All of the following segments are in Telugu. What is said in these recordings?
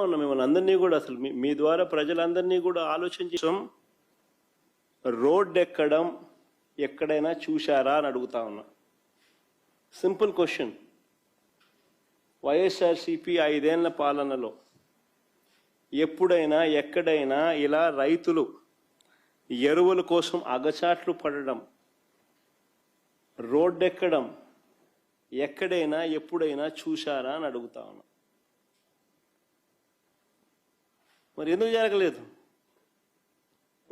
ఉన్నాం మిమ్మల్ని అందరినీ కూడా అసలు మీ- ద్వారా ప్రజలందరినీ కూడా ఆలోచన చేసాం. రోడ్ ఎక్కడం ఎక్కడైనా చూశారా అని అడుగుతా ఉన్నా. Simple question. వైఎస్ఆర్సిపి ఐదేళ్ళ పాలనలో ఎప్పుడైనా ఎక్కడైనా ఇలా రైతులు ఎరువుల కోసం అగచాట్లు పడడం రోడ్డెక్కడం ఎక్కడైనా ఎప్పుడైనా చూశారా అని అడుగుతా ఉన్నా. మరి ఎందుకు జరగలేదు?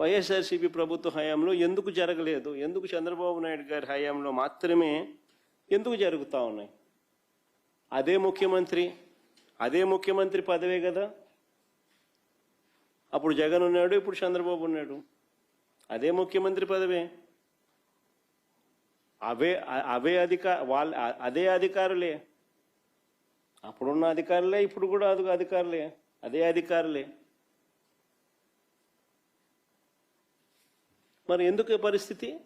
వైఎస్ఆర్సీపీ ప్రభుత్వ హయాంలో ఎందుకు జరగలేదు? ఎందుకు చంద్రబాబు నాయుడు గారి హయాంలో మాత్రమే ఎందుకు జరుగుతూ ఉన్నాయి? అదే ముఖ్యమంత్రి అదే ముఖ్యమంత్రి పదవే కదా. అప్పుడు జగన్ ఉన్నాడు ఇప్పుడు చంద్రబాబు ఉన్నాడు. అదే ముఖ్యమంత్రి పదవే. అవే అవే అధికార వాళ్ళ అదే అధికారులే. అప్పుడున్న అధికారులే ఇప్పుడు కూడా అది అధికారులే. అదే అధికారులే. మరి ఎందుకు ఈ పరిస్థితి?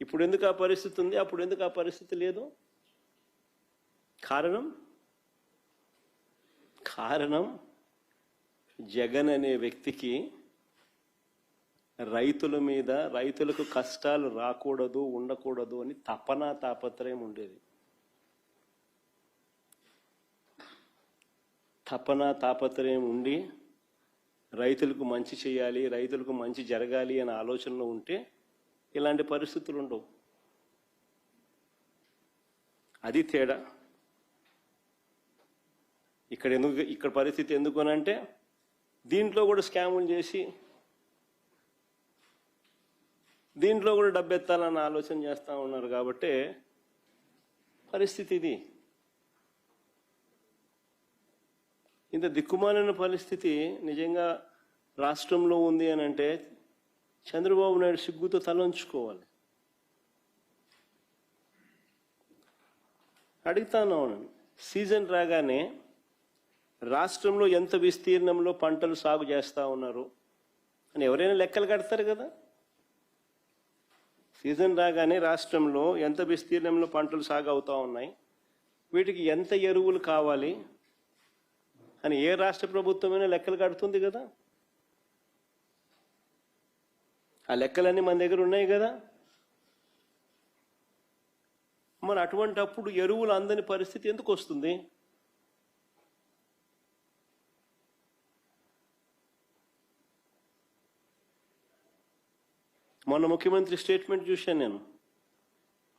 ఇప్పుడు ఎందుకు ఆ పరిస్థితి ఉంది? అప్పుడు ఎందుకు ఆ పరిస్థితి లేదు? కారణం? కారణం జగన్ అనే వ్యక్తికి రైతుల మీద రైతులకు కష్టాలు రాకూడదు ఉండకూడదు అని తపన తాపత్రయం ఉండేది. తపన తాపత్రయం ఉండి రైతులకు మంచి చేయాలి రైతులకు మంచి జరగాలి అనే ఆలోచనలో ఉంటే ఇలాంటి పరిస్థితులు ఉండవు. అది తేడా. ఇక్కడ ఎందుకు ఇక్కడ పరిస్థితి ఎందుకు అని అంటే దీంట్లో కూడా స్కాములు చేసి దీంట్లో కూడా డబ్బెత్తాలన్న ఆలోచన చేస్తూ ఉన్నారు కాబట్టి పరిస్థితి ఇది. ఇంత దిక్కుమాలిన పరిస్థితి నిజంగా రాష్ట్రంలో ఉంది అని అంటే చంద్రబాబు నాయుడు సిగ్గుతో తలంచుకోవాలి. అడుగుతాను అవునండి సీజన్ రాగానే రాష్ట్రంలో ఎంత విస్తీర్ణంలో పంటలు సాగు చేస్తూ ఉన్నారు అని ఎవరైనా లెక్కలు కడతారు కదా? సీజన్ రాగానే రాష్ట్రంలో ఎంత విస్తీర్ణంలో పంటలు సాగు అవుతూ ఉన్నాయి వీటికి ఎంత ఎరువులు కావాలి అని ఏ రాష్ట్ర ప్రభుత్వమైనా లెక్కలు కడుతుంది కదా? ఆ లెక్కలన్నీ మన దగ్గర ఉన్నాయి కదా? మరి అటువంటి అప్పుడు ఎరువులు అందని పరిస్థితి ఎందుకు వస్తుంది? మొన్న ముఖ్యమంత్రి స్టేట్మెంట్ చూశాను నేను.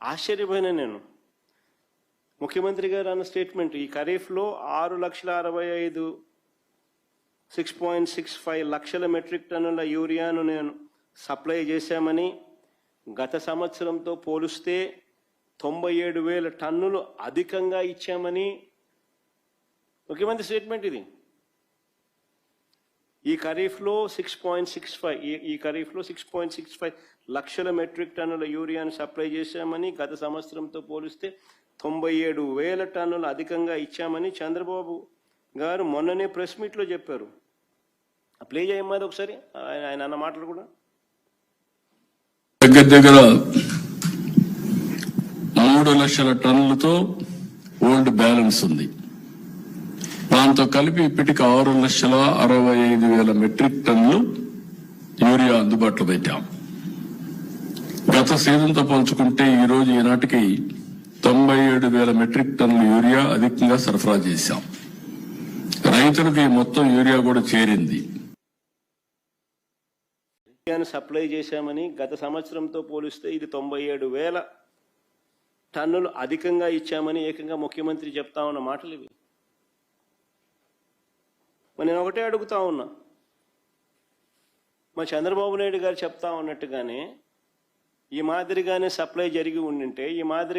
ఆశ్చర్యపోయినా నేను. ముఖ్యమంత్రి గారు అన్న స్టేట్మెంట్ ఈ ఖరీఫ్లో ఆరు లక్షల అరవై ఐదు సిక్స్ పాయింట్ సిక్స్ ఫైవ్ లక్షల మెట్రిక్ టన్నుల యూరియాను నేను సప్లై చేశామని గత సంవత్సరంతో పోలిస్తే తొంభై ఏడు వేల టన్నులు అధికంగా ఇచ్చామని ముఖ్యమంత్రి స్టేట్మెంట్ ఇది. ఈ ఖరీఫ్లో సిక్స్ పాయింట్ సిక్స్ ఫైవ్ ఈ ఖరీఫ్లో సిక్స్ పాయింట్ సిక్స్ ఫైవ్ లక్షల మెట్రిక్ టన్నుల యూరియాను సప్లై చేశామని గత సంవత్సరంతో పోలిస్తే తొంభై ఏడు వేల టన్నులు అధికంగా ఇచ్చామని చంద్రబాబు గారు మొన్ననే ప్రెస్ మీట్లో చెప్పారు. ప్లే చేయమ్మది ఒకసారి ఆయన ఆయన అన్న మాటలు కూడా. దగ్గర దగ్గర మూడు లక్షల టన్నులతో ఓల్డ్ బ్యాలెన్స్ ఉంది. దాంతో కలిపి ఇప్పటికి ఆరు లక్షల అరవై ఐదు వేల మెట్రిక్ టన్నులు యూరియా అందుబాటులో పెట్టాం. గత సీజన్తో పోల్చుకుంటే ఈరోజు ఈనాటికి తొంభై ఏడు వేల మెట్రిక్ టన్నుల యూరియా అధికంగా సరఫరా చేశాం. రైతులకు మొత్తం యూరియా కూడా చేరింది. యూరియాను సప్లై చేశామని గత సంవత్సరంతో పోలిస్తే ఇది తొంభై ఏడు వేల టన్నులు అధికంగా ఇచ్చామని ఏకంగా ముఖ్యమంత్రి చెప్తా ఉన్న మాటలు ఇవి. మరి నేను ఒకటే అడుగుతా ఉన్నా. మా చంద్రబాబు నాయుడు గారు చెప్తా ఉన్నట్టుగానే ఈ మాదిరిగానే సప్లై జరిగి ఉండింటే ఈ మాదిరి